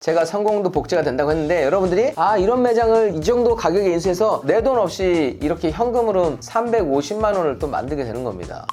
제가 성공도 복제가 된다고 했는데 여러분들이 아 이런 매장을 이 정도 가격에 인수해서 내 돈 없이 이렇게 현금으로 350만 원을 또 만들게 되는 겁니다.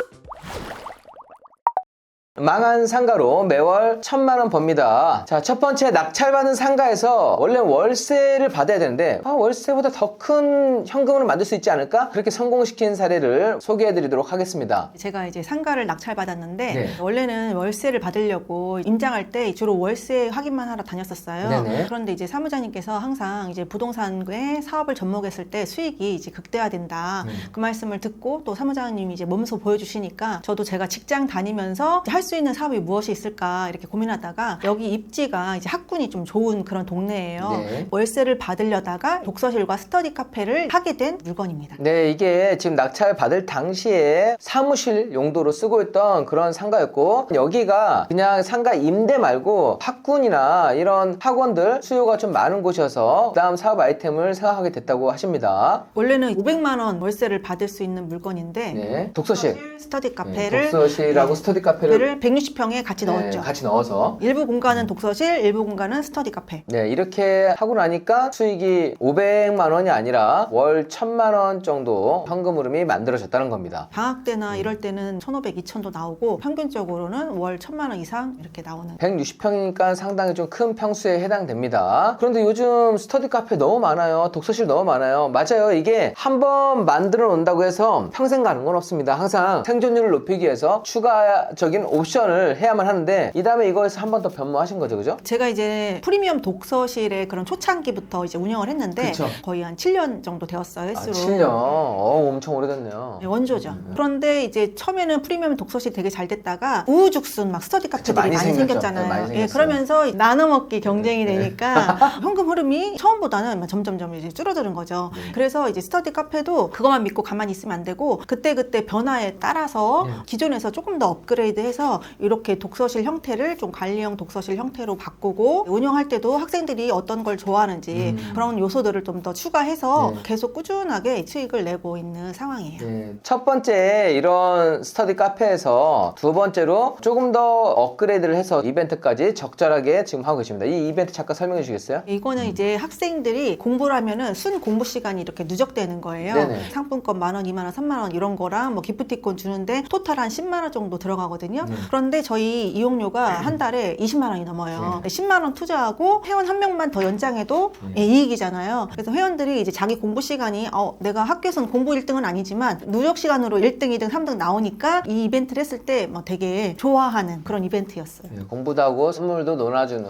망한 상가로 매월 천만 원 법니다. 자, 첫 번째 낙찰받은 상가에서 원래 월세를 받아야 되는데 아, 월세보다 더 큰 현금으로 만들 수 있지 않을까? 그렇게 성공시킨 사례를 소개해 드리도록 하겠습니다. 제가 이제 상가를 낙찰받았는데 네. 원래는 월세를 받으려고 임장할 때 주로 월세 확인만 하러 다녔었어요. 네네. 그런데 이제 사무장님께서 항상 이제 부동산에 사업을 접목했을 때 수익이 이제 극대화된다. 음. 그 말씀을 듣고 또 사무장님이 이제 몸소 보여주시니까 저도 제가 직장 다니면서 할수 있는 사업이 무엇이 있을까 이렇게 고민하다가 여기 입지가 이제 학군이 좀 좋은 그런 동네예요. 네. 월세를 받으려다가 독서실과 스터디 카페를 하게 된 물건입니다. 네, 이게 지금 낙찰 받을 당시에 사무실 용도로 쓰고 있던 그런 상가였고 여기가 그냥 상가 임대 말고 학군이나 이런 학원들 수요가 좀 많은 곳이어서 그다음 사업 아이템을 생각하게 됐다고 하십니다. 원래는 500만 원 월세를 받을 수 있는 물건인데 네, 독서실, 스터디 네, 카페를 독서실하고 네, 스터디 카페를 160평에 같이 네, 넣었죠. 같이 넣어서 일부 공간은 독서실, 일부 공간은 스터디 카페. 네, 이렇게 하고 나니까 수익이 500만 원이 아니라 월 1000만 원 정도 현금 흐름이 만들어졌다는 겁니다. 방학 때나 음. 이럴 때는 1,500, 2,000도 나오고 평균적으로는 월 1,000만 원 이상 이렇게 나오는 160평이니까 상당히 좀 큰 평수에 해당됩니다. 그런데 요즘 스터디 카페 너무 많아요. 독서실 너무 많아요. 맞아요. 이게 한 번 만들어 놓는다고 해서 평생 가는 건 없습니다. 항상 생존율을 높이기 위해서 추가적인 옵션 을 해야만 하는데 이 다음에 이거에서 한 번 더 변모하신 거죠. 그죠? 제가 이제 프리미엄 독서실의 그런 초창기부터 이제 운영을 했는데 그쵸. 거의 한 7년 정도 되었어요. 아, 횟수로. 7년. 어, 엄청 오래됐네요. 네, 원조죠. 음. 그런데 이제 처음에는 프리미엄 독서실 되게 잘 됐다가 우후죽순 막 스터디 카페들이 많이 많이, 생겼죠. 생겼잖아요. 네, 많이 예, 생겼어요. 그러면서 나눠 먹기 경쟁이 네. 되니까 현금 흐름이 처음보다는 점점점 이제 줄어드는 거죠. 네. 그래서 이제 스터디 카페도 그것만 믿고 가만히 있으면 안 되고 그때 그때 변화에 따라서 네. 기존에서 조금 더 업그레이드해서 이렇게 독서실 형태를 좀 관리형 독서실 형태로 바꾸고 운영할 때도 학생들이 어떤 걸 좋아하는지 음. 그런 요소들을 좀 더 추가해서 네. 계속 꾸준하게 수익을 내고 있는 상황이에요. 네. 첫 번째 이런 스터디 카페에서 두 번째로 조금 더 업그레이드를 해서 이벤트까지 적절하게 지금 하고 계십니다. 이 이벤트 잠깐 설명해 주시겠어요? 이거는 이제 학생들이 공부를 하면은 순 공부 시간이 이렇게 누적되는 거예요. 네네. 상품권 만 원, 이만 원, 삼만 원 이런 거랑 뭐 기프티콘 주는데 토탈 한 10만 원 정도 들어가거든요. 네. 그런데 저희 이용료가 한 달에 20만 원이 넘어요. 10만 원 투자하고 회원 한 명만 더 연장해도 네. 예, 이익이잖아요. 그래서 회원들이 이제 자기 공부 시간이 어, 내가 학교에서는 공부 1등은 아니지만 누적 시간으로 1등, 2등, 3등 나오니까 이 이벤트를 했을 때 뭐 되게 좋아하는 그런 이벤트였어요. 네, 공부도 하고 선물도 논아주는.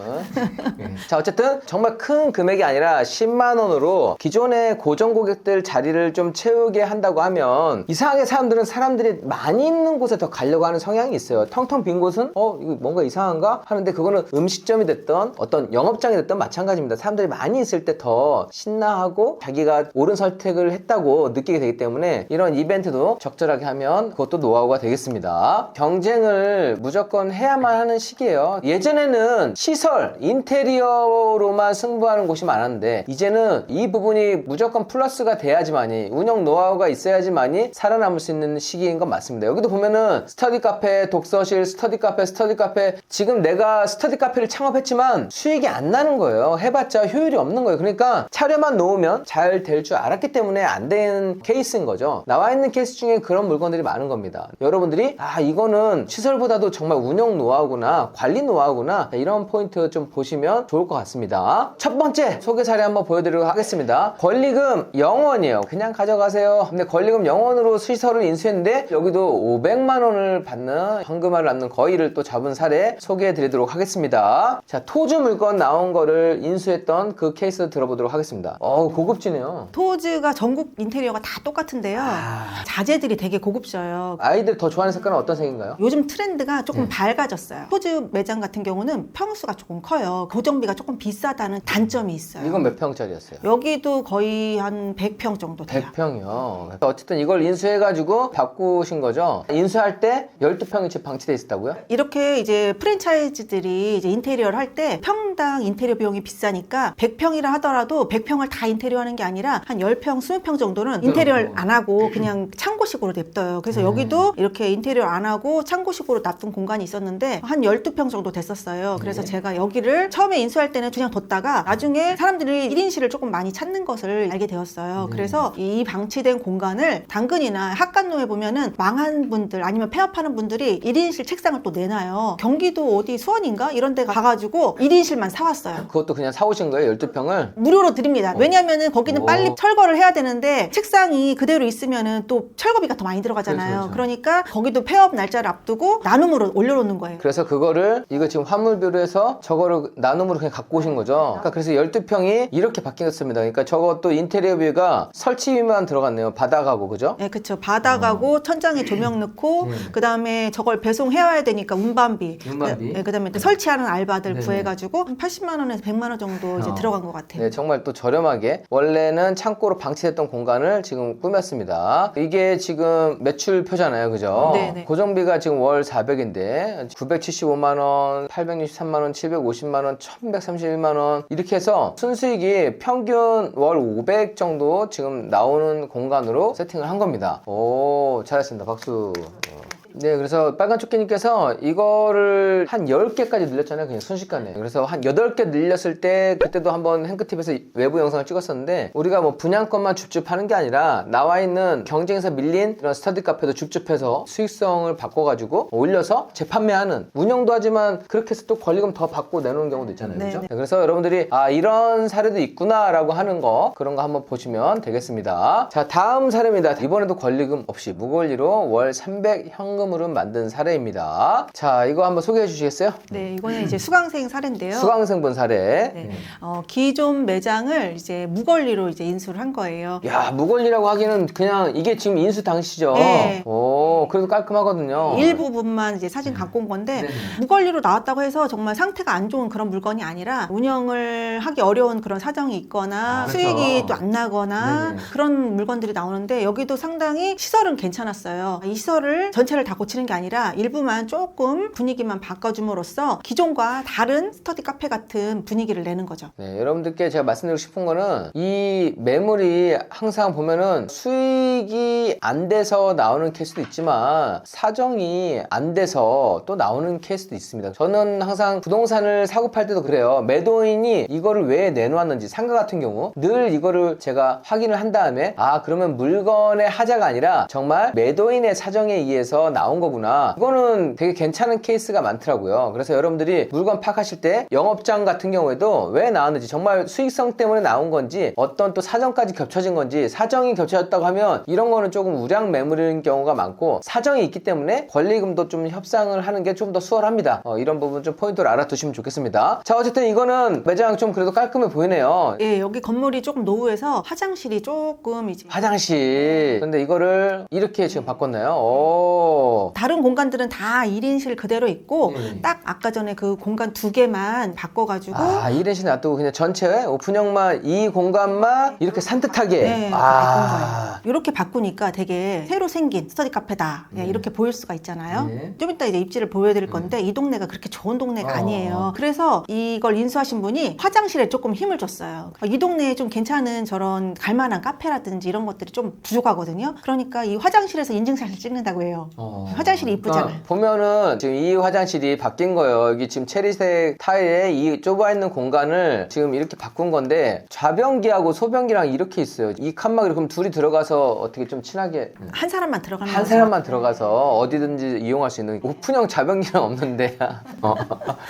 네. 자, 어쨌든 정말 큰 금액이 아니라 10만 원으로 기존의 고정 고객들 자리를 좀 채우게 한다고 하면 이상하게 사람들은 사람들이 많이 있는 곳에 더 가려고 하는 성향이 있어요. 텅텅 빈 곳은 어, 이거 뭔가 이상한가? 하는데 그거는 음식점이 됐던 어떤 영업장이 됐던 마찬가지입니다. 사람들이 많이 있을 때 더 신나하고 자기가 옳은 선택을 했다고 느끼게 되기 때문에 이런 이벤트도 적절하게 하면 그것도 노하우가 되겠습니다. 경쟁을 무조건 해야만 하는 시기예요. 예전에는 시설, 인테리어로만 승부하는 곳이 많았는데 이제는 이 부분이 무조건 플러스가 돼야지만이 운영 노하우가 있어야지만이 살아남을 수 있는 시기인 건 맞습니다. 여기도 보면은 스터디 카페, 독서 실, 스터디 카페, 스터디 카페 지금 내가 스터디 카페를 창업했지만 수익이 안 나는 거예요. 해봤자 효율이 없는 거예요. 그러니까 차려만 놓으면 잘 될 줄 알았기 때문에 안 되는 케이스인 거죠. 나와 있는 케이스 중에 그런 물건들이 많은 겁니다. 여러분들이 아 이거는 시설보다도 정말 운영 노하우구나 관리 노하우구나 이런 포인트 좀 보시면 좋을 것 같습니다. 첫 번째 소개 사례 한번 보여드리도록 하겠습니다. 권리금 0원이에요. 그냥 가져가세요. 근데 권리금 0원으로 시설을 인수했는데 여기도 500만 원을 받는 현금 화를 남는 거의를 또 잡은 사례 소개해 드리도록 하겠습니다. 자, 토주 물건 나온 거를 인수했던 그 케이스 들어보도록 하겠습니다. 어우, 고급지네요. 토즈가 전국 인테리어가 다 똑같은데요. 아. 자재들이 되게 고급져요. 아이들 더 좋아하는 색깔은 어떤 색인가요? 요즘 트렌드가 조금 네. 밝아졌어요. 토즈 매장 같은 경우는 평수가 조금 커요. 고정비가 조금 비싸다는 단점이 있어요. 이건 몇 평짜리였어요? 여기도 거의 한 100평 정도 돼요. 100평이요. 어쨌든 이걸 인수해가지고 바꾸신 거죠. 인수할 때 12평이 집 방치 방치돼 있었다고요? 이렇게 이제 프랜차이즈들이 이제 인테리어를 할 때 평당 인테리어 비용이 비싸니까 100평이라 하더라도 100평을 다 인테리어 하는 게 아니라 한 10평, 20평 정도는 인테리어를 안 하고 그냥 창고식으로 냅둬요. 그래서 여기도 이렇게 인테리어 안 하고 창고식으로 놔둔 공간이 있었는데 한 12평 정도 됐었어요. 그래서 네. 제가 여기를 처음에 인수할 때는 그냥 뒀다가 나중에 사람들이 1인실을 조금 많이 찾는 것을 알게 되었어요. 그래서 이 방치된 공간을 당근이나 학관로에 보면은 망한 분들 아니면 폐업하는 분들이 1인실 책상을 또 내놔요. 경기도 어디 수원인가 이런 데 가가지고 1인실만 사왔어요. 그것도 그냥 사오신 거예요? 12평을? 무료로 드립니다. 왜냐면은 거기는 오. 빨리 철거를 해야 되는데 책상이 그대로 있으면은 또 철거비가 더 많이 들어가잖아요. 그렇죠, 그렇죠. 그러니까 거기도 폐업 날짜를 앞두고 나눔으로 올려놓는 거예요. 그래서 그거를 이거 지금 화물비로 해서 저거를 나눔으로 그냥 갖고 오신 거죠. 그러니까 그래서 12평이 이렇게 바뀌었습니다. 그러니까 저것도 인테리어비가 설치비만 들어갔네요. 바닥하고 그죠? 네, 그쵸. 바닥하고 천장에 조명 넣고, 음. 그 다음에 저걸 배송 해야 와야 되니까 운반비. 운반비. 그, 다음에 또 설치하는 알바들 네네. 구해가지고, 한 80만 원에서 100만 원 정도 이제 어. 들어간 것 같아요. 네, 정말 또 저렴하게 원래는 창고로 방치됐던 공간을 지금 꾸몄습니다. 이게 지금 매출표잖아요, 그죠? 네네. 고정비가 지금 월 400인데 975만 원, 863만 원, 750만 원, 1131만 원 이렇게 해서 순수익이 평균 월 500 정도 지금 나오는 공간으로 세팅을 한 겁니다. 오, 잘했습니다. 박수. 네, 그래서 빨간 조끼님께서 이거를 한 10개까지 늘렸잖아요. 그냥 순식간에. 그래서 한 8개 늘렸을 때 그때도 한번 행크팁에서 외부 영상을 찍었었는데 우리가 뭐 분양권만 줍줍 하는 게 아니라 나와 있는 경쟁에서 밀린 이런 스터디 카페도 줍줍해서 수익성을 바꿔가지고 올려서 재판매하는 운영도 하지만 그렇게 해서 또 권리금 더 받고 내놓는 경우도 있잖아요. 네, 그죠? 네. 그래서 여러분들이 아, 이런 사례도 있구나라고 하는 거 그런 거 한번 보시면 되겠습니다. 자, 다음 사례입니다. 이번에도 권리금 없이 무권리로 월 300 현금 으로 만든 사례입니다. 자, 이거 한번 소개해 주시겠어요? 네, 이거는 이제 수강생 사례인데요. 수강생분 사례. 네. 어, 기존 매장을 이제 무권리로 이제 인수를 한 거예요. 야, 무권리라고 하기는 그냥 이게 지금 인수 당시죠. 네. 오, 그래도 깔끔하거든요. 일부분만 이제 사진 갖고 온 건데 네네. 무권리로 나왔다고 해서 정말 상태가 안 좋은 그런 물건이 아니라 운영을 하기 어려운 그런 사정이 있거나 아, 그렇죠. 수익이 또 안 나거나 네네. 그런 물건들이 나오는데 여기도 상당히 시설은 괜찮았어요. 이 시설을 전체를 다 고치는 게 아니라 일부만 조금 분위기만 바꿔줌으로써 기존과 다른 스터디 카페 같은 분위기를 내는 거죠. 네, 여러분들께 제가 말씀드리고 싶은 거는 이 매물이 항상 보면은 수익이 안 돼서 나오는 케이스도 있지만 사정이 안 돼서 또 나오는 케이스도 있습니다. 저는 항상 부동산을 사고 팔 때도 그래요. 매도인이 이거를 왜 내놓았는지 상가 같은 경우 늘 이거를 제가 확인을 한 다음에 아 그러면 물건의 하자가 아니라 정말 매도인의 사정에 의해서 나온 거구나. 이거는 되게 괜찮은 케이스가 많더라고요. 그래서 여러분들이 물건 파악하실 때 영업장 같은 경우에도 왜 나왔는지 정말 수익성 때문에 나온 건지 어떤 또 사정까지 겹쳐진 건지 사정이 겹쳐졌다고 하면 이런 거는 조금 우량 매물인 경우가 많고 사정이 있기 때문에 권리금도 좀 협상을 하는 게 좀 더 수월합니다. 어, 이런 부분 좀 포인트를 알아두시면 좋겠습니다. 자 어쨌든 이거는 매장 좀 그래도 깔끔해 보이네요. 예, 여기 건물이 조금 노후해서 화장실이 조금 이제 화장실. 근데 이거를 이렇게 지금 바꿨나요? 오. 다른 공간들은 다 1인실 그대로 있고 네. 딱 아까 전에 그 공간 두 개만 바꿔가지고 아, 이래시 놔두고 그냥 전체 오픈형만 이 공간만 이렇게 산뜻하게. 네, 아. 바꾼 거예요. 이렇게 바꾸니까 되게 새로 생긴 스터디 카페다. 예, 이렇게 보일 수가 있잖아요. 네. 좀 이따 이제 입지를 보여드릴 건데 이 동네가 그렇게 좋은 동네가 어. 아니에요. 그래서 이걸 인수하신 분이 화장실에 조금 힘을 줬어요. 이 동네에 좀 괜찮은 저런 갈만한 카페라든지 이런 것들이 좀 부족하거든요. 그러니까 이 화장실에서 인증샷을 찍는다고 해요. 어. 화장실이 이쁘잖아요. 그러니까 보면은 지금 이 화장실이 바뀐 거예요. 여기 지금 체리색 타일에 이 좁아 있는 공간을 지금 이렇게 바꾼 건데 좌변기하고 소변기랑 이렇게 있어요. 이 칸막이 그럼 둘이 들어가서 어떻게 좀 친하게 한 사람만 들어가는 한. 사람만 들어가서 어디든지 이용할 수 있는 오픈형 좌변기는 없는데. 어.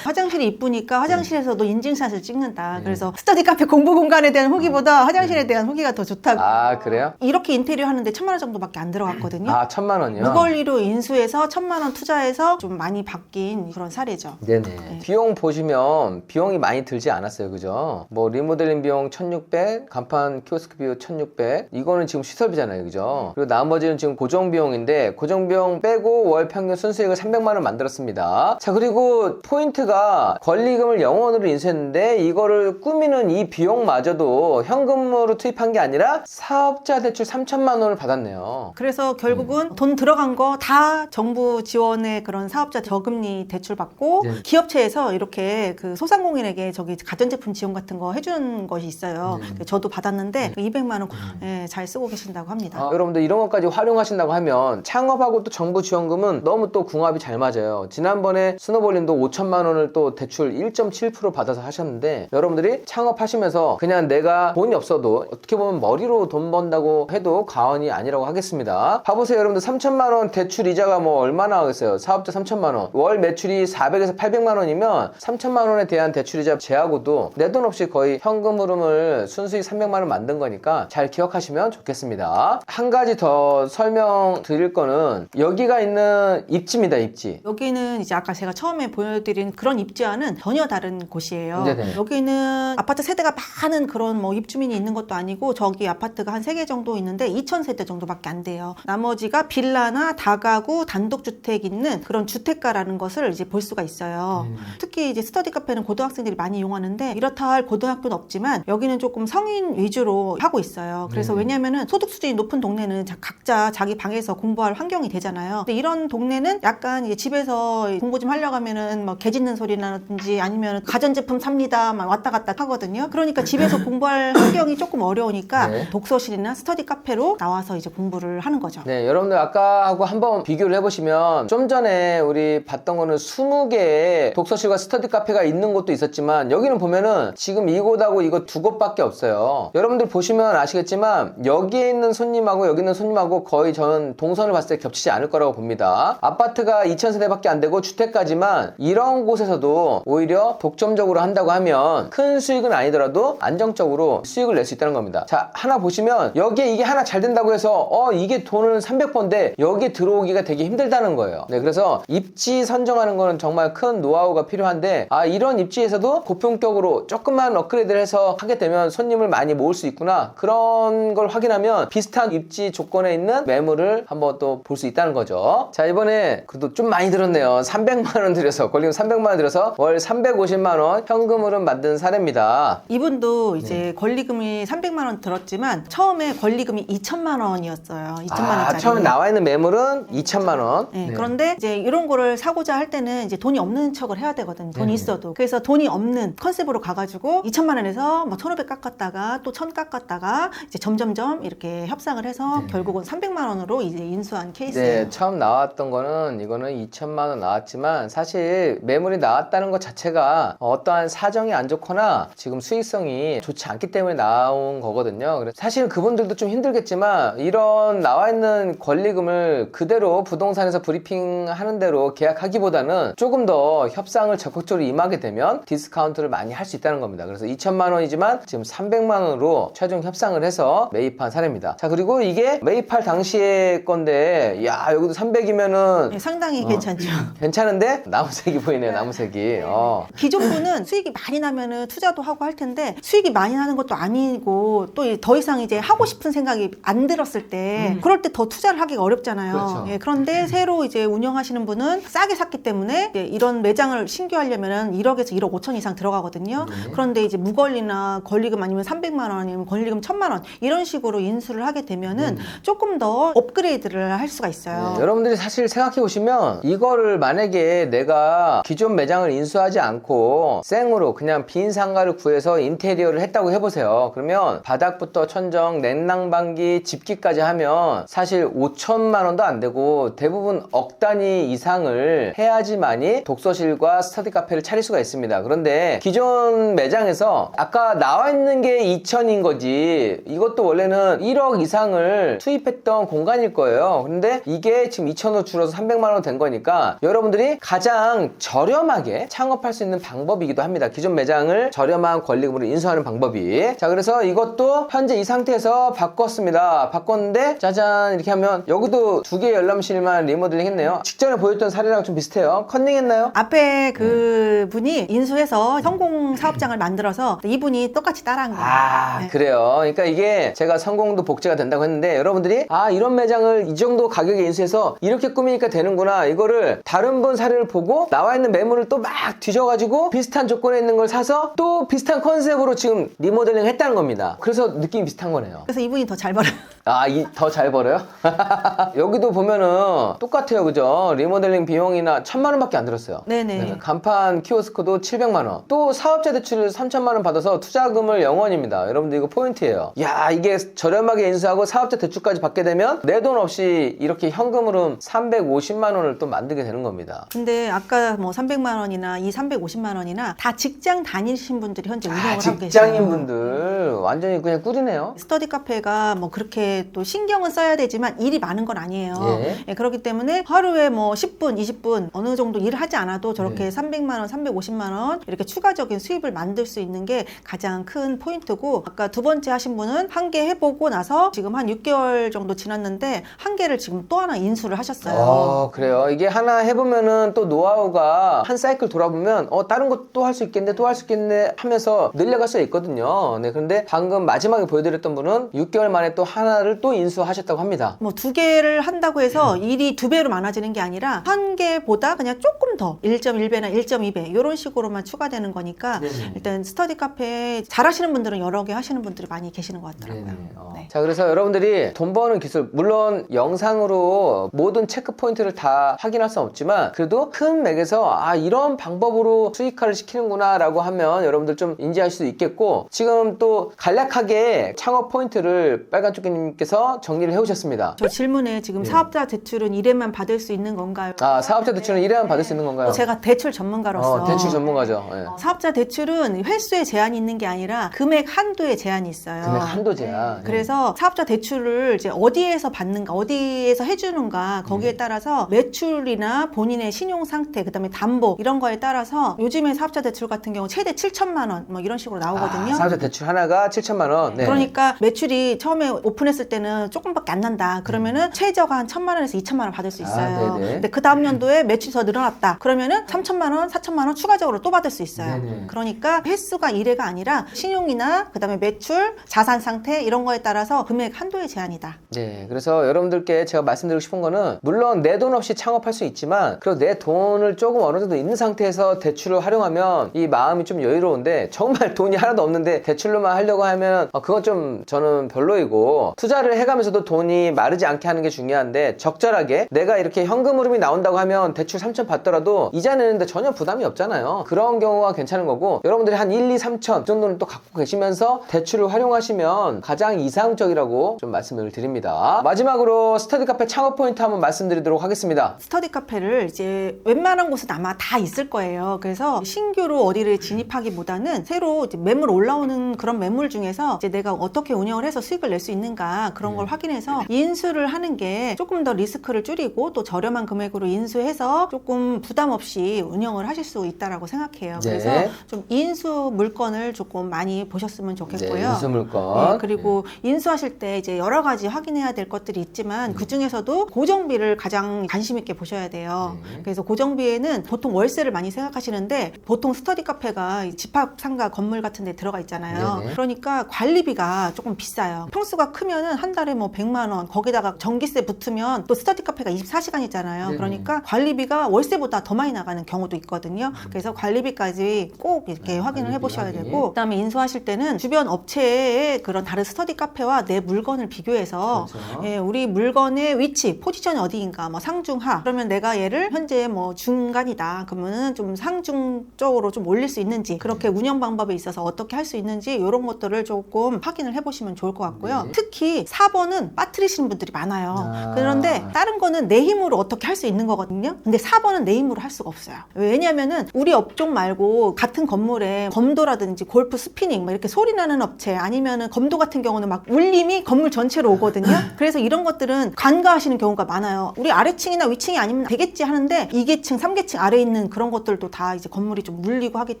화장실이 이쁘니까 화장실에서도 네. 인증샷을 찍는다. 그래서 스터디 카페 공부 공간에 대한 후기보다 화장실에 대한 후기가 더 좋다고. 아 그래요? 이렇게 인테리어 하는데 천만 원 정도밖에 안 들어갔거든요. 아 천만 원이요? 무걸리로 인 수해서 천만 원 투자해서 좀 많이 바뀐 그런 사례죠. 네네. 비용 보시면 비용이 많이 들지 않았어요. 그죠? 뭐 리모델링 비용 1600, 간판 키오스크 비용 1600. 이거는 지금 시설비잖아요. 그죠? 그리고 나머지는 지금 고정 비용인데 고정 비용 빼고 월 평균 순수익을 300만 원 만들었습니다. 자, 그리고 포인트가 권리금을 영원으로 인수했는데 이거를 꾸미는 이 비용마저도 현금으로 투입한 게 아니라 사업자 대출 3천만 원을 받았네요. 그래서 결국은 돈 들어간 거다 다 정부 지원의 그런 사업자 저금리 대출 받고 네. 기업체에서 이렇게 그 소상공인에게 저기 가전제품 지원 같은 거 해주는 것이 있어요. 네. 저도 받았는데 200만 원 예, 잘 쓰고 계신다고 합니다. 아, 여러분들 이런 것까지 활용하신다고 하면 창업하고 또 정부 지원금은 너무 또 궁합이 잘 맞아요. 지난번에 스노볼님도 5천만 원을 또 대출 1.7% 받아서 하셨는데 여러분들이 창업하시면서 그냥 내가 돈이 없어도 어떻게 보면 머리로 돈 번다고 해도 과언이 아니라고 하겠습니다. 봐보세요 여러분들 3천만 원 대출 이 자가 뭐 얼마나 하겠어요. 사업자 3천만 원. 월 매출이 400에서 800만 원이면 3천만 원에 대한 대출 이자 제하고도 내 돈 없이 거의 현금 흐름을 순수익 300만 원 만든 거니까 잘 기억하시면 좋겠습니다. 한 가지 더 설명 드릴 거는 여기가 있는 입지입니다, 입지. 여기는 이제 아까 제가 처음에 보여드린 그런 입지와는 전혀 다른 곳이에요. 네네. 여기는 아파트 세대가 많은 그런 뭐 입주민이 있는 것도 아니고 저기 아파트가 한세개 정도 있는데 2천 세대 정도밖에 안 돼요. 나머지가 빌라나 다가구 단독주택 있는 그런 주택가라는 것을 이제 볼 수가 있어요. 특히 이제 스터디 카페는 고등학생들이 많이 이용하는데 이렇다 할 고등학교는 없지만 여기는 조금 성인 위주로 하고 있어요. 그래서 네. 왜냐면은 소득 수준이 높은 동네는 자- 각자 자기 방에서 공부할 환경이 되잖아요. 근데 이런 동네는 약간 이제 집에서 공부 좀 하려고 하면은 뭐개 짖는 소리라든지 아니면 가전제품 삽니다 막 왔다 갔다 하거든요. 그러니까 집에서 공부할 환경이 조금 어려우니까 네. 독서실이나 스터디 카페로 나와서 이제 공부를 하는 거죠. 네, 여러분들 아까하고 한번 비 교를 해보시면 좀 전에 우리 봤던 거는 20개의 독서실과 스터디 카페가 있는 곳도 있었지만 여기는 보면은 지금 이곳하고 이거 두 곳밖에 없어요. 여러분들 보시면 아시겠지만 여기에 있는 손님하고 여기 있는 손님하고 거의 저는 동선을 봤을 때 겹치지 않을 거라고 봅니다. 아파트가 2,000세대밖에 안 되고 주택까지만 이런 곳에서도 오히려 독점적으로 한다고 하면 큰 수익은 아니더라도 안정적으로 수익을 낼 수 있다는 겁니다. 자, 하나 보시면 여기에 이게 하나 잘 된다고 해서 어, 이게 돈을 300번데 여기 들어오기가 되게 힘들다는 거예요. 네, 그래서 입지 선정하는 거는 정말 큰 노하우가 필요한데 아, 이런 입지에서도 고품격으로 조금만 업그레이드를 해서 하게 되면 손님을 많이 모을 수 있구나. 그런 걸 확인하면 비슷한 입지 조건에 있는 매물을 한번 또 볼 수 있다는 거죠. 자, 이번에 그래도 좀 많이 들었네요. 300만 원 들여서 권리금 300만 원 들여서 월 350만 원 현금으로 만든 사례입니다. 이분도 이제 네. 권리금이 300만 원 들었지만 처음에 권리금이 2천만 원이었어요. 2천만 아, 원짜리. 처음에 나와 있는 매물은 2 천만 원. 네, 네. 그런데 이제 이런 거를 사고자 할 때는 이제 돈이 없는 척을 해야 되거든요. 돈이 네네. 있어도. 그래서 돈이 없는 컨셉으로 가가지고 2천만 원에서 뭐 1,500 깎았다가 또 1,000 깎았다가 이제 점점점 이렇게 협상을 해서 결국은 300만 원으로 이제 인수한 케이스예요. 네, 처음 나왔던 거는 이거는 2천만 원 나왔지만 사실 매물이 나왔다는 것 자체가 어떠한 사정이 안 좋거나 지금 수익성이 좋지 않기 때문에 나온 거거든요. 그래서 사실 그분들도 좀 힘들겠지만 이런 나와 있는 권리금을 그대로 부동산에서 브리핑 하는 대로 계약하기보다는 조금 더 협상을 적극적으로 임하게 되면 디스카운트를 많이 할 수 있다는 겁니다. 그래서 2천만 원이지만 지금 300만 원으로 최종 협상을 해서 매입한 사례입니다. 자, 그리고 이게 매입할 당시의 건데 야, 여기도 300이면은 네, 상당히 어. 괜찮죠. 괜찮은데 나무색이 보이네요. 나무색이. 어. 기존 분은 수익이 많이 나면은 투자도 하고 할 텐데 수익이 많이 나는 것도 아니고 또 더 이상 이제 하고 싶은 생각이 안 들었을 때 그럴 때 더 투자를 하기가 어렵잖아요. 그렇죠. 예, 그런데 새로 이제 운영하시는 분은 싸게 샀기 때문에 이제 이런 매장을 신규 하려면은 1억에서 1억 5천 이상 들어가거든요. 네. 그런데 이제 무권리나 권리금 아니면 300만 원 아니면 권리금 1000만 원 이런 식으로 인수를 하게 되면은 조금 더 업그레이드를 할 수가 있어요. 네, 여러분들이 사실 생각해 보시면 이거를 만약에 내가 기존 매장을 인수하지 않고 생으로 그냥 빈 상가를 구해서 인테리어를 했다고 해보세요. 그러면 바닥부터 천정, 냉난방기, 집기까지 하면 사실 5천만 원도 안 되고 대부분 억 단위 이상을 해야지만이 독서실과 스터디 카페를 차릴 수가 있습니다. 그런데 기존 매장에서 아까 나와 있는 게 2천인 거지 이것도 원래는 1억 이상을 투입했던 공간일 거예요. 근데 이게 지금 2천으로 줄어서 300만 원 된 거니까 여러분들이 가장 저렴하게 창업할 수 있는 방법이기도 합니다. 기존 매장을 저렴한 권리금으로 인수하는 방법이. 자, 그래서 이것도 현재 이 상태에서 바꿨습니다. 바꿨는데 짜잔 이렇게 하면 여기도 두 개의 열람 실만 리모델링 했네요. 직전에 보였던 사례랑 좀 비슷해요. 컨닝 했나요? 앞에 그 분이 인수해서 성공 사업장을 만들어서 이분이 똑같이 따라한 거예요. 아 네. 그래요 그러니까 이게 제가 성공도 복제가 된다고 했는데 여러분들이 아 이런 매장을 이 정도 가격에 인수해서 이렇게 꾸미니까 되는구나 이거를 다른 분 사례를 보고 나와 있는 매물을 또 막 뒤져가지고 비슷한 조건에 있는 걸 사서 또 비슷한 컨셉으로 지금 리모델링 했다는 겁니다 그래서 느낌이 비슷한 거네요 그래서 이분이 더 잘 벌어요. 아, 이 더 잘 벌어요? 여기도 보면은 똑같아요. 그죠? 리모델링 비용이나 천만 원밖에 안 들었어요. 네네. 네, 간판 키오스크도 700만 원. 또 사업자 대출을 3천만 원 받아서 투자금을 0원입니다. 여러분들 이거 포인트예요. 야, 이게 저렴하게 인수하고 사업자 대출까지 받게 되면 내 돈 없이 이렇게 현금으로 350만 원을 또 만들게 되는 겁니다. 근데 아까 뭐 300만 원이나 이 350만 원이나 다 직장 다니신 분들이 현재 운영을 아, 하고 계세요. 직장인 분들 완전히 그냥 꿀이네요. 스터디 카페가 뭐 그렇게 또 신경은 써야 되지만 일이 많은 건 아니에요. 예. 예, 그렇기 때문에 하루에 뭐 10분, 20분 어느 정도 일을 하지 않아도 저렇게 네. 300만 원, 350만 원 이렇게 추가적인 수입을 만들 수 있는 게 가장 큰 포인트고 아까 두 번째 하신 분은 한 개 해보고 나서 지금 한 6개월 정도 지났는데 한 개를 지금 또 하나 인수를 하셨어요. 어, 그래요. 이게 하나 해보면은 또 노하우가 한 사이클 돌아보면 어, 다른 것도 할수 있겠네, 또 할 수 있겠네 하면서 늘려갈 수 있거든요. 네, 그런데 방금 마지막에 보여드렸던 분은 6개월 만에 또 하나 를 또 인수하셨다고 합니다. 뭐 두 개를 한다고 해서 음. 일이 두 배로 많아지는 게 아니라 한 개보다 그냥 조금 더 1.1배나 1.2배 이런 식으로만 추가되는 거니까 네네. 일단 스터디 카페 잘 하시는 분들은 여러 개 하시는 분들이 많이 계시는 것 같더라고요. 네네. 어. 네. 자, 그래서 여러분들이 돈 버는 기술, 물론 영상으로 모든 체크 포인트를 다 확인할 수는 없지만, 그래도 큰 맥에서, 아, 이런 방법으로 수익화를 시키는구나, 라고 하면 여러분들 좀 인지할 수 있겠고, 지금 또 간략하게 창업 포인트를 빨간조끼님 께서 정리를 해오셨습니다. 저 질문에 지금 네. 사업자 대출은 1회만 받을 수 있는 건가요? 아, 사업자 대출은 1회만 받을 수 있는 건가요? 또 제가 대출 전문가로서 어, 대출 전문가죠. 예. 사업자 대출은 횟수에 제한이 있는 게 아니라 금액 한도에 제한이 있어요. 금액 한도 제한. 예. 그래서 사업자 대출을 이제 어디에서 받는가, 어디에서 해주는가 거기에 음. 따라서 매출이나 본인의 신용 상태, 그다음에 담보 이런 거에 따라서 요즘에 사업자 대출 같은 경우 최대 7천만 원 뭐 이런 식으로 나오거든요. 아, 사업자 대출 하나가 7천만 원. 네. 그러니까 매출이 처음에 오픈했을 때는 조금밖에 안 난다. 그러면은 최저가 한 천만 원에서 이천만 원 받을 수 음. 아, 있어요. 네네. 근데 그 다음 연도에 매출이 더 늘어났다. 그러면은 삼천만 원, 사천만 원 추가적으로 또 받을 수 있어요. 네네. 그러니까 횟수가 1회가 아니라 신용이나 그다음에 매출, 자산 상태 이런 거에 따라서 금액 한도의 제한이다. 네, 그래서 여러분들께 제가 말씀드리고 싶은 거는 물론 내 돈 없이 창업할 수 있지만 그래도 내 돈을 조금 어느 정도 있는 상태에서 대출을 활용하면 이 마음이 좀 여유로운데 정말 돈이 하나도 없는데 대출로만 하려고 하면 어, 그건 좀 저는 별로이고 투자 를 해가면서도 돈이 마르지 않게 하는 게 중요한데 적절하게 내가 이렇게 현금 흐름이 나온다고 하면 대출 3천 받더라도 이자 내는데 전혀 부담이 없잖아요. 그런 경우가 괜찮은 거고 여러분들이 한 1, 2, 3천 그 정도는 또 갖고 계시면서 대출을 활용하시면 가장 이상적이라고 좀 말씀을 드립니다. 마지막으로 스터디 카페 창업 포인트 한번 말씀드리도록 하겠습니다. 스터디 카페를 이제 웬만한 곳은 아마 다 있을 거예요. 그래서 신규로 어디를 진입하기보다는 새로 매물 올라오는 그런 매물 중에서 이제 내가 어떻게 운영을 해서 수익을 낼 수 있는가 그런 걸 확인해서 인수를 하는 게 조금 더 리스크를 줄이고 또 저렴한 금액으로 인수해서 조금 부담 없이 운영을 하실 수 있다라고 생각해요. 네. 그래서 좀 인수 물건을 조금 많이 보셨으면 좋겠고요. 네, 인수 물건. 네, 그리고 인수하실 때 이제 여러 가지 확인해야 될 것들이 있지만 그 중에서도 고정비를 가장 관심 있게 보셔야 돼요. 네. 그래서 고정비에는 보통 월세를 많이 생각하시는데 보통 스터디 카페가 집합 상가 건물 같은 데 들어가 있잖아요. 네 네. 그러니까 관리비가 조금 비싸요. 평수가 크면 은한 달에 뭐 100만 원, 거기다가 전기세 붙으면 또 스터디 카페가 24시간이잖아요. 네네. 그러니까 관리비가 월세보다 더 많이 나가는 경우도 있거든요. 그래서 관리비까지 꼭 이렇게 네, 확인을 관리비 해보셔야 확인. 되고 그다음에 인수하실 때는 주변 업체의 그런 다른 스터디 카페와 내 물건을 비교해서 그렇죠. 예, 우리 물건의 위치, 포지션이 어디인가, 뭐 상중하. 그러면 내가 얘를 현재 뭐 중간이다. 그러면은 좀 상중 쪽으로 좀 올릴 수 있는지, 그렇게 음. 운영 방법에 있어서 어떻게 할 수 있는지 이런 것들을 조금 확인을 해보시면 좋을 것 같고요. 네. 특히 4번은 빠뜨리시는 분들이 많아요. 아. 그런데 다른 거는 내 힘으로 어떻게 할 수 있는 거거든요. 근데 4번은 내 힘으로 할 수가 없어요. 왜냐면은 우리 업종 말고 같은 건물에 검도라든지 골프 스피닝 막 이렇게 소리 나는 업체 아니면은 검도 같은 경우는 막 울림이 건물 전체로 오거든요. 그래서 이런 것들은 간과하시는 경우가 많아요. 우리 아래층이나 위층이 아니면 되겠지 하는데 2계층, 3계층 아래에 있는 그런 것들도 다 이제 건물이 좀 울리고 하기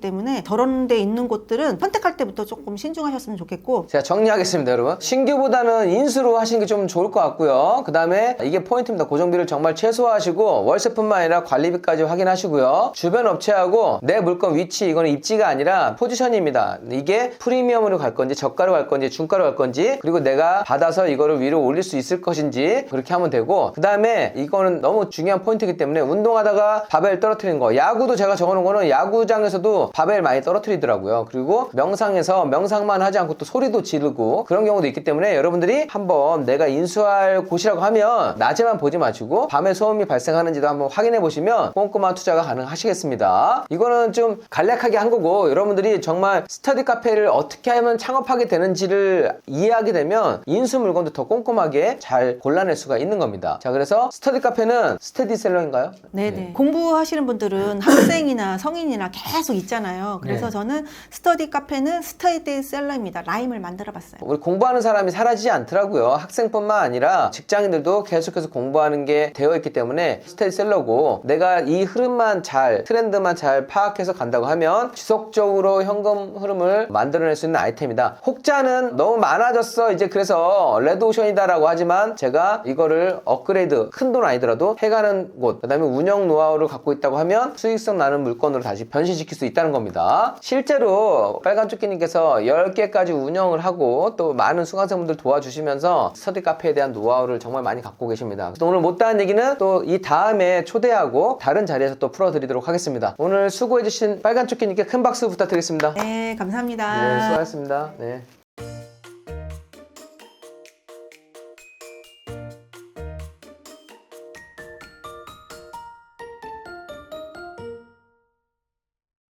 때문에 저런 데 있는 곳들은 선택할 때부터 조금 신중하셨으면 좋겠고 제가 정리하겠습니다, 여러분. 신규보다는 인수로 하시는 게 좀 좋을 것 같고요. 그 다음에 이게 포인트입니다. 고정비를 정말 최소화하시고 월세뿐만 아니라 관리비까지 확인하시고요. 주변 업체하고 내 물건 위치 이거는 입지가 아니라 포지션입니다. 이게 프리미엄으로 갈 건지 저가로 갈 건지 중가로 갈 건지 그리고 내가 받아서 이거를 위로 올릴 수 있을 것인지 그렇게 하면 되고 그 다음에 이거는 너무 중요한 포인트이기 때문에 운동하다가 바벨 떨어뜨리는 거 야구도 제가 적어놓은 거는 야구장에서도 바벨 많이 떨어뜨리더라고요. 그리고 명상에서 명상만 하지 않고 또 소리도 지르고 그런 경우도 있기 때문에 여러분들이 여러 분들이 한번 내가 인수할 곳이라고 하면 낮에만 보지 마시고 밤에 소음이 발생하는지도 한번 확인해 보시면 꼼꼼한 투자가 가능하시겠습니다. 이거는 좀 간략하게 한 거고 여러분들이 정말 스터디 카페를 어떻게 하면 창업하게 되는지를 이해하게 되면 인수 물건도 더 꼼꼼하게 잘 골라낼 수가 있는 겁니다. 자, 그래서 스터디 카페는 스테디셀러인가요? 네네. 공부하시는 분들은 학생이나 성인이나 계속 있잖아요. 그래서 네. 저는 스터디 카페는 스터디셀러입니다. 라임을 만들어 봤어요. 우리 공부하는 사람이 사라지지 않 더라고요. 학생뿐만 아니라 직장인들도 계속해서 공부하는 게 되어 있기 때문에 스테디셀러고 내가 이 흐름만 잘 트렌드만 잘 파악해서 간다고 하면 지속적으로 현금 흐름을 만들어낼 수 있는 아이템이다. 혹자는 너무 많아졌어. 이제 그래서 레드오션이다라고 하지만 제가 이거를 업그레이드 큰 돈 아니더라도 해가는 곳 그다음에 운영 노하우를 갖고 있다고 하면 수익성 나는 물건으로 다시 변신시킬 수 있다는 겁니다. 실제로 빨간 조끼님께서 10개까지 운영을 하고 또 많은 수강생분들 도와주시 면서 스터디 카페에 대한 노하우를 정말 많이 갖고 계십니다. 오늘 못다한 얘기는 또 이 다음에 초대하고 다른 자리에서 또 풀어드리도록 하겠습니다. 오늘 수고해주신 빨간 조끼님께 큰 박수 부탁드리겠습니다. 네, 감사합니다. 네, 수고하셨습니다. 네.